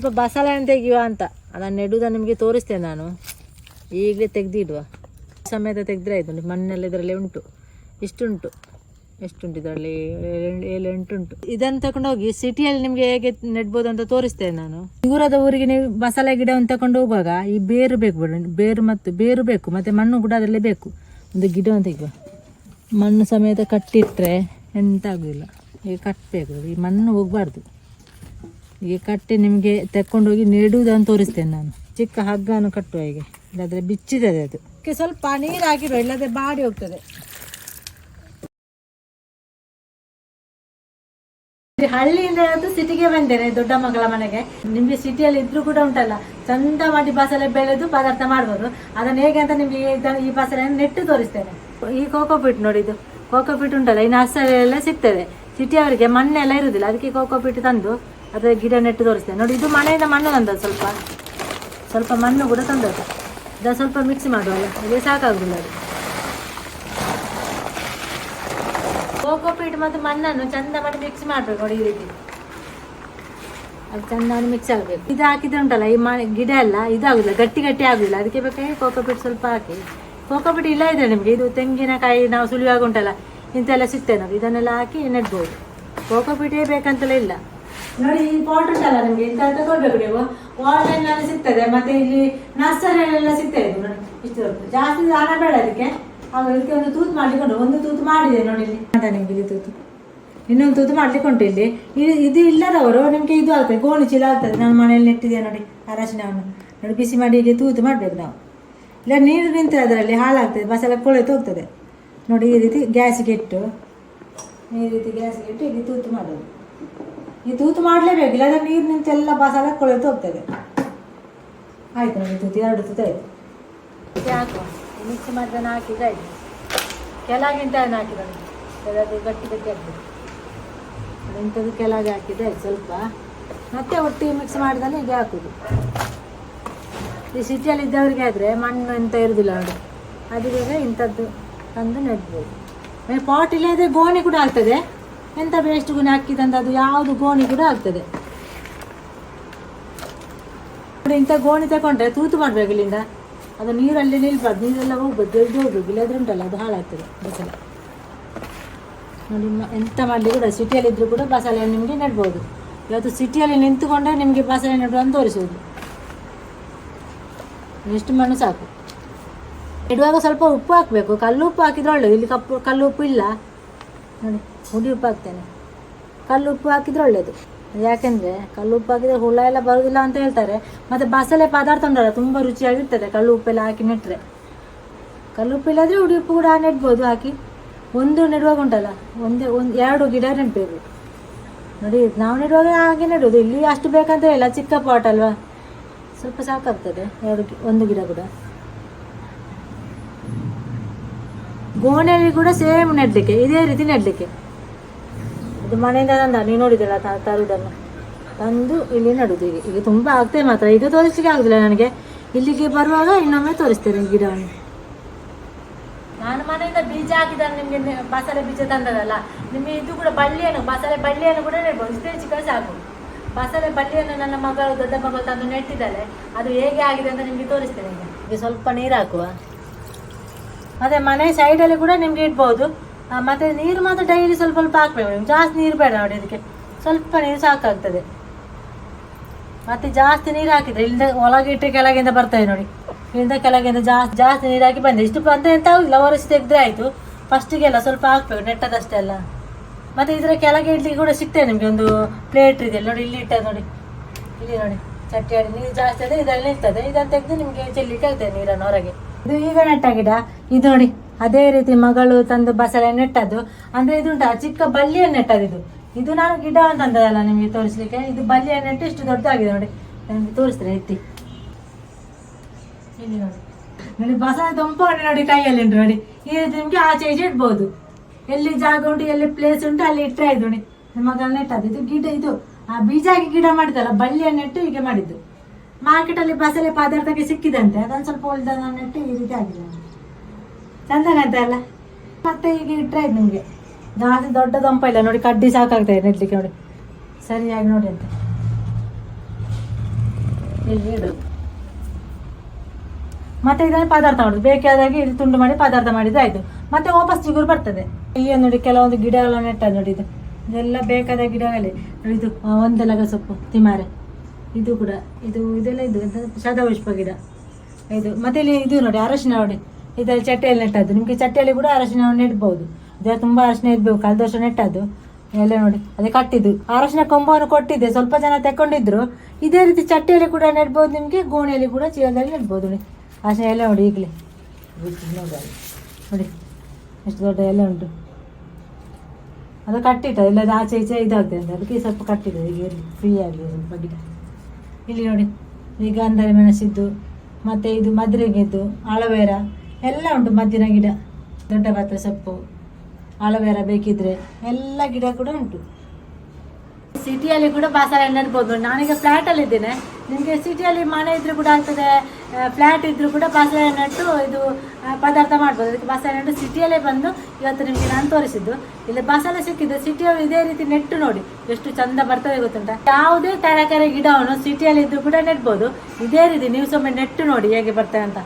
ಸ್ವಲ್ಪ ಅಂತ ತೆಗಿಯುವ ಅಂತ. ಅದನ್ನು ನೆಡುವುದನ್ನು ನಿಮಗೆ ತೋರಿಸ್ತೇನೆ ನಾನು. ಈಗಲೇ ತೆಗೆದಿಡುವ. ಸಮೇತ ತೆಗೆದ್ರೆ ಆಯಿತು ಮಣ್ಣಲ್ಲಿ ಇದರಲ್ಲಿ ಉಂಟು. ಇಷ್ಟುಂಟು. ಎಷ್ಟುಂಟು ಇದರಲ್ಲಿ? ಏಳು ಎಂಟು ಉಂಟು. ಇದನ್ನು ತಗೊಂಡು ಹೋಗಿ ಸಿಟಿಯಲ್ಲಿ ನಿಮಗೆ ಹೇಗೆ ನೆಡ್ಬೋದು ಅಂತ ತೋರಿಸ್ತೇನೆ ನಾನು. ದೂರದ ಊರಿಗೆ ನೀವು ಬಸಳೆ ಗಿಡವನ್ನು ತಗೊಂಡು ಹೋಗುವಾಗ ಈ ಬೇರು ಬೇಕು ಬೇರು ಮತ್ತು ಬೇರು ಬೇಕು, ಮತ್ತು ಮಣ್ಣು ಕೂಡ ಅದರಲ್ಲಿ ಬೇಕು. ಒಂದು ಗಿಡವನ್ನು ತೆಗೆಯುವ. ಮಣ್ಣು ಸಮೇತ ಕಟ್ಟಿಟ್ಟರೆ ಎಂತ ಆಗೋದಿಲ್ಲ ಈಗ ಕಟ್ಟಬೇಕು. ಈ ಮಣ್ಣು ಹೋಗಬಾರ್ದು. ಈಗ ಕಟ್ಟಿ ನಿಮಗೆ ತೆಕ್ಕೊಂಡೋಗಿ ನೆಡುವುದನ್ನು ತೋರಿಸ್ತೇನೆ ನಾನು. ಚಿಕ್ಕ ಹಗ್ಗವನ್ನು ಕಟ್ಟುವ ಹೀಗೆ ಇಲ್ಲಾದ್ರೆ ಬಿಚ್ಚಿದೆ ಅದು. ಅದಕ್ಕೆ ಸ್ವಲ್ಪ ನೀರು ಹಾಕಿರುವ ಇಲ್ಲದೆ ಬಾಡಿ ಹೋಗ್ತದೆ. ಹಳ್ಳಿಯಿಂದ ಸಿಟಿಗೆ ಬಂದೇನೆ ದೊಡ್ಡ ಮಗಳ ಮನೆಗೆ, ನಿಮ್ಗೆ ಸಿಟಿಯಲ್ಲಿ ಇದ್ರೂ ಕೂಡ ಉಂಟಲ್ಲ, ಚಂದ ಮಾಡಿ ಬಸಳೆ ಬೆಳೆದು ಪದಾರ್ಥ ಮಾಡ್ಬೋದು. ಅದನ್ನ ಹೇಗೆ ಅಂತ ನಿಮ್ಗೆ ಈ ಬಸಳೆಯನ್ನು ನೆಟ್ಟು ತೋರಿಸ್ತೇನೆ. ಈ ಕೋಕೋಪೀಟ್ ನೋಡಿ ಇದು. ಕೋಕೋಪೀಟ್ ಉಂಟಲ್ಲ, ಈ ನರ್ಸರಿಯೆಲ್ಲ ಸಿಗ್ತದೆ. ಸಿಟಿಯವರಿಗೆ ಮಣ್ಣೆಲ್ಲ ಇರುದಿಲ್ಲ ಅದಕ್ಕೆ ಕೋಕೋಪೀಟ್ ತಂದು ಅದರ ಗಿಡ ನೆಟ್ಟು ತೋರಿಸ್ತೇನೆ. ನೋಡಿ, ಇದು ಮನೆಯಿಂದ ಮಣ್ಣು ತಂದ ಸ್ವಲ್ಪ. ಸ್ವಲ್ಪ ಮಣ್ಣು ಕೂಡ ತಂದದ್ದು. ಇದನ್ನು ಸ್ವಲ್ಪ ಮಿಕ್ಸ್ ಮಾಡುವಲ್ಲ. ಅದೇ ಸಾಕಾಗುದಿಲ್ಲ ಅದು. ಕೋಕೋಪೀಟ್ ಮತ್ತು ಮಣ್ಣನ್ನು ಚಂದ ಮಾಡಿ ಮಿಕ್ಸ್ ಮಾಡಬೇಕು ನೋಡಿ ಈ ರೀತಿ. ಅದು ಚಂದ ಮಿಕ್ಸ್ ಆಗಬೇಕು. ಇದು ಹಾಕಿದ್ರೆ ಉಂಟಲ್ಲ, ಈ ಮ ಗಿಡ ಎಲ್ಲ ಇದಾಗುದಿಲ್ಲ, ಗಟ್ಟಿ ಗಟ್ಟಿ ಆಗುದಿಲ್ಲ. ಅದಕ್ಕೆ ಬೇಕಾಗಿ ಕೋಕೋಪೀಟ್ ಸ್ವಲ್ಪ ಹಾಕಿ. ಕೋಕೋಪೀಟ್ ಇಲ್ಲ ಇದೆ ನಿಮಗೆ ಇದು ತೆಂಗಿನಕಾಯಿ ನಾವು ಸುಲಿಯುವಾಗ ಉಂಟಲ್ಲ ಇಂತೆಲ್ಲ ಸಿಗ್ತದೆ ನಾವು ಇದನ್ನೆಲ್ಲ ಹಾಕಿ ನೆಡ್ಬೋದು. ಕೋಕೋಪೀಟೇ ಬೇಕಂತಲೇ ಇಲ್ಲ. ನೋಡಿ ಇಂಪಾರ್ಟೆಂಟ್ ಅಲ್ಲ ನಿಮಗೆ ಇಂತ ತಗೊಳ್ಬೇಕು ನೀವು? ಆನ್ಲೈನ್ ಅಲ್ಲಿ ಸಿಗ್ತದೆ, ಮತ್ತೆ ಇಲ್ಲಿ ನರ್ಸರಿಯಲ್ಲೆಲ್ಲ ಸಿಗ್ತಾ ಇದ್ದು ನೋಡಿ, ಇಷ್ಟು ಜಾಸ್ತಿ ಹಣ ಬೇಡ ಅದಕ್ಕೆ. ಆಗ ಇದಕ್ಕೆ ಒಂದು ತೂತು ಮಾಡ್ಲಿಕ್ಕೆ ಒಂದು ತೂತು ಮಾಡಿದೆ ನೋಡಿ ಇಲ್ಲಿ. ನಿಮಗೆ ಇಲ್ಲಿ ತೂತು. ಇನ್ನೊಂದು ತೂತು ಮಾಡ್ಲಿಕ್ಕೆ ಉಂಟು ಇಲ್ಲಿ. ಇದು ಇದು ಇಲ್ಲದವರು ನಿಮಗೆ ಇದು ಆಗ್ತದೆ, ಗೋಣಿ ಚೀಲ ಆಗ್ತದೆ. ನಮ್ಮ ಮನೆಯಲ್ಲಿ ನೆಟ್ಟಿದೆಯಾ ನೋಡಿ ಅರಶಿನವನ್ನು ನೋಡಿ, ಬಿಸಿ ಮಾಡಿ ಇಲ್ಲಿ ತೂತು ಮಾಡ್ಬೇಕು ನಾವು. ಇಲ್ಲ, ನೀರು ನಿಂತರೆ ಅದರಲ್ಲಿ ಹಾಳಾಗ್ತದೆ, ಬಸಳೆ ಕೊಳೆತು ಹೋಗ್ತದೆ ನೋಡಿ, ಈ ರೀತಿ ಗ್ಯಾಸಿಗೆ ಇಟ್ಟು ಈ ರೀತಿ ಗ್ಯಾಸಿಗೆ ಇಟ್ಟು ಇಲ್ಲಿ ತೂತು ಮಾಡೋದು. ಈ ತೂತು ಮಾಡಲೇಬೇಕು, ಇಲ್ಲಾಂದ್ರೆ ನೀರು ನಿಂತೆಲ್ಲ ಬಸಾಲ ಕೊಳೆತು ಹೋಗ್ತದೆ. ಆಯ್ತು ನೋಡಿ, ತೂತು ಎರಡು ತೂತು ಆಯ್ತು. ಹಾಕುವ ಮಿಕ್ಸ್ ಮಾಡಿದ ಹಾಕಿದ್ರೆ ಆಯ್ತು. ಅದನ್ನು ಹಾಕಿದ ಅದು ಗಟ್ಟಿ ಗಟ್ಟಿ ಆಗ್ತದೆ ಇಂಥದ್ದು ಕೆಳಗೆ ಹಾಕಿದ್ರೆ ಆಯ್ತು, ಸ್ವಲ್ಪ. ಮತ್ತೆ ಒಟ್ಟಿಗೆ ಮಿಕ್ಸ್ ಮಾಡಿದಾನೆ ಹೀಗೆ ಹಾಕುದು. ಈ ಸಿಟಿಯಲ್ಲಿ ಇದ್ದವರಿಗೆ ಆದರೆ ಮಣ್ಣು ಎಂತ ಇರುವುದಿಲ್ಲ ನೋಡಿ. ಅದಕ್ಕೆ ಇಂಥದ್ದು ತಂದು ನೆಡ್ಬೋದು. ಪಾಟ್ ಇಲ್ಲದೆ ಗೋಣಿ ಕೂಡ ಆಗ್ತದೆ. ಎಂಥ ವೇಸ್ಟ್ ಗುಣ ಹಾಕಿದಂತ ಅದು ಯಾವುದು ಗೋಣಿ ಕೂಡ ಆಗ್ತದೆ. ನೋಡಿ ಇಂಥ ಗೋಣಿ ತಗೊಂಡ್ರೆ ತೂತು ಮಾಡ್ಬೇಕು ಇಲ್ಲಿಂದ. ಅದು ನೀರಲ್ಲಿ ನಿಲ್ಬಾರ್ದು, ನೀರೆಲ್ಲ ಹೋಗ್ಬೋದು ಜಲ್ದಿ ಹೋಗ್ಬೇಕು. ಇಲ್ಲದ್ರೆ ಉಂಟಲ್ಲ, ಅದು ಹಾಳಾಗ್ತದೆ ಬಸಳೆ. ನೋಡಿ ಎಂತ ಮಾಡಲಿ ಕೂಡ ಸಿಟಿಯಲ್ಲಿ ಇದ್ರೂ ಕೂಡ ಬಸಳೆ ನಿಮಗೆ ನೆಡ್ಬೋದು. ಇವತ್ತು ಸಿಟಿಯಲ್ಲಿ ನಿಂತುಕೊಂಡ್ರೆ ನಿಮಗೆ ಬಸಳೆ ನೆಡುವಂತ ತೋರಿಸೋದು ಎಷ್ಟು ಮಣ್ಣು ಸಾಕು. ಇಡುವಾಗ ಸ್ವಲ್ಪ ಉಪ್ಪು ಹಾಕಬೇಕು. ಕಲ್ಲು ಉಪ್ಪು ಹಾಕಿದ್ರೆ ಒಳ್ಳೆಯದು ಇಲ್ಲಿ ಕಪ್ಪು ಕಲ್ಲು ಉಪ್ಪು ಇಲ್ಲ. ನೋಡಿ. ಹುಡಿ ಉಪ್ಪು ಹಾಕ್ತೇನೆ ಕಲ್ಲು ಉಪ್ಪು ಹಾಕಿದ್ರೆ ಒಳ್ಳೆಯದು ಯಾಕೆಂದರೆ ಕಲ್ಲು ಉಪ್ಪು ಹಾಕಿದರೆ ಹುಳ ಎಲ್ಲ ಬರೋದಿಲ್ಲ ಅಂತ ಹೇಳ್ತಾರೆ. ಮತ್ತು ಬಸಳೆ ಪದಾರ್ಥ ಉಂಟಲ್ಲ, ತುಂಬ ರುಚಿಯಾಗಿರ್ತದೆ ಕಲ್ಲು ಉಪ್ಪೆಲ್ಲ ಹಾಕಿ ನೆಟ್ಟರೆ ಕಲ್ಲು ಉಪ್ಪು ಇಲ್ಲಾದರೆ ಹುಡಿ ಉಪ್ಪು ಕೂಡ ನೆಡ್ಬೋದು ಹಾಕಿ. ಒಂದು ನೆಡುವಾಗ ಉಂಟಲ್ಲ, ಒಂದೇ, ಒಂದು, ಎರಡು ಗಿಡ ನೆಡಬೇಕು. ನೋಡಿ, ನಾವು ನೆಡುವಾಗ ಹಾಗೆ ನೆಡೋದು ಇಲ್ಲಿ ಅಷ್ಟು ಬೇಕಂತ ಇಲ್ಲ, ಚಿಕ್ಕ ಪಾಟ್ ಅಲ್ವಾ? ಸ್ವಲ್ಪ ಸಾಕಾಗ್ತದೆ, ಎರಡು ಒಂದು ಗಿಡ ಕೂಡ. ಗೋಣೆಯಲ್ಲಿ ಕೂಡ ಸೇಮ್ ನೆಡಲಿಕ್ಕೆ, ಇದೇ ರೀತಿ ನೆಡಲಿಕ್ಕೆ. ಇದು ಮನೆಯಿಂದ ತಂದ ನೀವು ನೋಡಿದ್ದಲ್ಲ ತರುವುದನ್ನು ತಂದು ಇಲ್ಲಿ ನಡುದು ಈಗ ಈಗ ತುಂಬ ಆಗ್ತದೆ ಮಾತ್ರ. ಇದು ತೋರಿಸ್ಲಿಕ್ಕೆ ಆಗುದಿಲ್ಲ ನನಗೆ. ಇಲ್ಲಿಗೆ ಬರುವಾಗ ಇನ್ನೊಮ್ಮೆ ತೋರಿಸ್ತೇನೆ ಗಿಡವನ್ನು. ನಾನು ಮನೆಯಿಂದ ಬೀಜ ಹಾಕಿದಾಗ ನಿಮಗೆ ಬಸಳೆ ಬೀಜ ತಂದದಲ್ಲ. ನಿಮಗೆ ಇದು ಕೂಡ ಬಳ್ಳಿಯನ್ನು ಬಸಳೆ ಬಳ್ಳಿಯನ್ನು ಕೂಡ ನೆಡ್ಬೋದು. ಇಷ್ಟೇ ಚಿಕ್ಕ ಸಾಕು. ಬಸಳೆ ಬಳ್ಳಿಯನ್ನು ನನ್ನ ಮಗಳು ದೊಡ್ಡ ಮಗಳು ತಂದು ನೆಟ್ಟಿದ್ದಾಳೆ. ಅದು ಹೇಗೆ ಆಗಿದೆ ಅಂತ ನಿಮಗೆ ತೋರಿಸ್ತೇನೆ ಈಗ. ಸ್ವಲ್ಪ ನೀರು ಹಾಕುವ. ಅದೇ ಮನೆ ಸೈಡಲ್ಲಿ ಕೂಡ ನಿಮ್ಗೆ ಇಡ್ಬೋದು. ಮತ್ತೆ ನೀರು ಮಾತ್ರ ಡೈಲಿ ಸ್ವಲ್ಪ ಸ್ವಲ್ಪ ಹಾಕ್ಬೇಕು. ನೀವು ಜಾಸ್ತಿ ನೀರು ಬೇಡ ನೋಡಿ ಅದಕ್ಕೆ ಸ್ವಲ್ಪ ನೀರು ಸಾಕಾಗ್ತದೆ. ಮತ್ತೆ ಜಾಸ್ತಿ ನೀರು ಹಾಕಿದ್ರೆ ಇಲ್ಲಿಂದ ಒಳಗೆ ಇಟ್ಟರೆ ಕೆಳಗಿಂದ ಬರ್ತದೆ ನೋಡಿ. ಇಲ್ಲಿಂದ ಕೆಳಗಿಂದ ಜಾಸ್ತಿ ಜಾಸ್ತಿ ನೀರು ಹಾಕಿ ಬಂದೆ ಇಷ್ಟು ಬಂದ ಎಂತ ಆಗುದಿಲ್ಲ. ಒರೆಸಿ ತೆಗೆದ್ರೆ ಆಯಿತು. ಫಸ್ಟಿಗೆಲ್ಲ ಸ್ವಲ್ಪ ಹಾಕ್ಬೇಕು ನೆಟ್ಟದಷ್ಟೆಲ್ಲ ಮತ್ತೆ ಇದರ ಕೆಳಗೆ ಇಡ್ಲಿಕ್ಕೆ ಕೂಡ ಸಿಗ್ತದೆ ನಿಮಗೆ ಒಂದು ಪ್ಲೇಟ್ ಇದೆ ನೋಡಿ, ಇಲ್ಲಿ ಇಟ್ಟ ನೋಡಿ. ಇಲ್ಲಿ ನೋಡಿ ಚಟ್ಟಿಯಲ್ಲಿ ನೀರು ಜಾಸ್ತಿ ಆದರೆ ಇದರಲ್ಲಿ ನಿಲ್ತದೆ. ಇದನ್ನು ತೆಗೆದು ನಿಮಗೆ ಚೆಲ್ಲಿಕ್ಕೆ ಆಗ್ತದೆ ನೀರನ್ನು ಹೊರಗೆ. ಇದು ಈಗ ನೆಟ್ಟ ಗಿಡ ಇದು ನೋಡಿ. ಅದೇ ರೀತಿ ಮಗಳು ತಂದು ಬಸಳೆ ನೆಟ್ಟದ್ದು. ಅಂದ್ರೆ ಇದು ಉಂಟಾ ಚಿಕ್ಕ ಬಲ್ಲಿಯ ನೆಟ್ಟದ್ದು ಇದು. ಇದು ನಾನು ಗಿಡ ಅಂತ ನಿಮಗೆ ತೋರಿಸ್ಲಿಕ್ಕೆ. ಇದು ಬಲ್ಲಿಯ ನೆಟ್ಟು ಇಷ್ಟು ದೊಡ್ಡದಾಗಿದೆ ನೋಡಿ. ನನಗೆ ತೋರಿಸ್ತೇನೆ ಎತ್ತಿ? ಇಲ್ಲಿ ನೋಡಿ. ನೋಡಿ, ಬಸಳೆ ತಂಪಾಡಿ ನೋಡಿ ಕೈಯಲ್ಲಿ ಉಂಟು ನೋಡಿ. ಈ ರೀತಿ ನಿಮಗೆ ಆಚೆ ಈಚೆ ಇಡ್ಬೋದು. ಎಲ್ಲಿ ಜಾಗ ಉಂಟು, ಎಲ್ಲಿ ಪ್ಲೇಸ್ ಉಂಟು, ಅಲ್ಲಿ ಇಟ್ಟರೆ ಆಯ್ತು ನೋಡಿ. ಮಗನ ನೆಟ್ಟದ್ದು. ಇದು ಗಿಡ, ಇದು, ಆ ಬೀಜ ಹಾಕಿ ಗಿಡ ಮಾಡಿದಲ್ಲ ಬಳ್ಳಿಯ ನೆಟ್ಟು ಹೀಗೆ ಮಾಡಿದ್ದು. ಮಾರ್ಕೆಟಲ್ಲಿ ಬಸಳೆ ಪದಾರ್ಥಕ್ಕೆ ಸಿಕ್ಕಿದಂತೆ. ಅದೊಂದು ಸ್ವಲ್ಪ ಉಳಿದ ನೆಟ್ಟು ಈ ರೀತಿ ಆಗಿದೆ ಚಂದ ಕಾಣ್ತಾ ಅಲ್ಲ. ಮತ್ತೆ ಈಗ ಇಟ್ಟರೆ ಆಯ್ತು ನಿಮಗೆ. ಜಾಸ್ತಿ ದೊಡ್ಡ ದೊಂಪ ಇಲ್ಲ. ನೋಡಿ ಕಡ್ಡಿ ಸಾಕಾಗ್ತದೆ ನೆಡ್ಲಿಕ್ಕೆ ನೋಡಿ. ಸರಿಯಾಗಿ ನೋಡಿ ಅಂತ. ಇಲ್ಲಿ ಇಡು ಮತ್ತೆ ಇದನ್ನು ಪದಾರ್ಥ ಮಾಡುದು. ಬೇಕಾದಾಗ ಇಲ್ಲಿ ತುಂಡು ಮಾಡಿ ಪದಾರ್ಥ ಮಾಡಿದ್ರೆ ಆಯ್ತು. ಮತ್ತೆ ವಾಪಸ್ ಚಿಗುರು ಬರ್ತದೆ. ಈಗ ನೋಡಿ ಕೆಲವೊಂದು ಗಿಡಗಳ ನೆಟ್ಟ ನೋಡಿ ಇದು. ಇದೆಲ್ಲ ಬೇಕಾದ ಗಿಡಗಳೇ. ನೋಡಿ ಇದು ಒಂದು ಒಂದೆಲಗ ಸೊಪ್ಪು ತಿಮಾರೆ. ಇದು ಕೂಡ. ಇದು ಇದೆಲ್ಲ ಇದು ಶತಪುಷ್ಪ ಗಿಡ. ಇದು ಮತ್ತೆ ಇಲ್ಲಿ ಇದು ನೋಡಿ ಅರಶಿನ ನೋಡಿ. ಇದರಲ್ಲಿ ಚಟ್ಟೆಯಲ್ಲಿ ನೆಟ್ಟದ್ದು. ನಿಮಗೆ ಚಟ್ಟೆಯಲ್ಲಿ ಕೂಡ ಅರಶಿನ ನೆಡ್ಬೋದು. ಇದರ ತುಂಬ ಅರಶಿನ ಇರಬೇಕು ಕಳೆದ ವರ್ಷ ನೆಟ್ಟದ್ದು. ಎಲ್ಲ ನೋಡಿ. ಅದೇ ಕಟ್ಟಿದ್ದು. ಅರಶಿನ ಕೊಂಬವನ್ನು ಕೊಟ್ಟಿದ್ದೆ. ಸ್ವಲ್ಪ ಜನ ತಗೊಂಡಿದ್ರು ಇದೇ ರೀತಿ ಚಟ್ಟೆಯಲ್ಲಿ ಕೂಡ ನೆಡ್ಬೋದು ನಿಮಗೆ. ಗೋಣಿಯಲ್ಲಿ ಕೂಡ ಚೀಲದಲ್ಲಿ ನೆಡ್ಬೋದು ನೋಡಿ. ಅರಶಿನ ಎಲ್ಲ ನೋಡಿ ಈಗಲೇ. ನೋಡಿ. ಎಷ್ಟು ದೊಡ್ಡ ಎಲ್ಲ ಉಂಟು. ಅದು ಕಟ್ಟಿಟ್ಟು ಇಲ್ಲದ ಆಚೆ ಈಚೆ ಇದಾಗ್ತದೆ ಅಂತ. ಅದಕ್ಕೆ ಸ್ವಲ್ಪ ಕಟ್ಟಿದ್ದು. ಈಗ ಫ್ರೀ ಆಗಲಿ ಸ್ವಲ್ಪ ಗಿಡ. ಇಲ್ಲಿ ನೋಡಿ. ಈಗ ಅಂದರೆ ಮೆಣಸಿದ್ದು, ಮತ್ತು ಇದು ಮದ್ರೆಗೆದ್ದು ಅಳವೇರ ಎಲ್ಲ ಉಂಟು ಮದ್ದಿನ ಗಿಡ, ದೊಡ್ಡ ಭತ್ತ ಸೊಪ್ಪು, ಅಲೋವೆರಾ ಬೇಕಿದ್ರೆ ಎಲ್ಲ ಗಿಡ ಕೂಡ ಉಂಟು. ಸಿಟಿಯಲ್ಲಿ ಕೂಡ ಬಸಳೆ ನೆಡ್ಬೋದು ನಾನೀಗ ಫ್ಲ್ಯಾಟಲ್ಲಿ ಇದ್ದೇನೆ. ನಿಮಗೆ ಸಿಟಿಯಲ್ಲಿ ಮನೆ ಇದ್ರೂ ಕೂಡ ಆಗ್ತದೆ ಫ್ಲ್ಯಾಟ್ ಇದ್ರೂ ಕೂಡ ಬಸಳೆ ನೆಟ್ಟು ಇದು ಪದಾರ್ಥ ಮಾಡ್ಬೋದು. ಅದಕ್ಕೆ ಬಸಳೆ ನೆಟ್ಟು ಸಿಟಿಯಲ್ಲೇ ಬಂದು ಇವತ್ತು ನಿಮಗೆ ನಾನು ತೋರಿಸಿದ್ದು. ಇಲ್ಲಿ ಬಸಳೆ ಸಿಕ್ಕಿದ್ದು ಸಿಟಿಯಲ್ಲಿ ಇದೇ ರೀತಿ ನೆಟ್ಟು ನೋಡಿ, ಎಷ್ಟು ಚಂದ ಬರ್ತದೆ ಗೊತ್ತುಂಟ? ಯಾವುದೇ ತರಕಾರಿ ಗಿಡವನ್ನು ಸಿಟಿಯಲ್ಲಿ ಇದ್ರೂ ಕೂಡ ನೆಡ್ಬೋದು. ಇದೇ ರೀತಿ ನೀವು ಸೊಮ್ಮೆ ನೆಟ್ಟು ನೋಡಿ ಹೇಗೆ ಬರ್ತದೆ ಅಂತ.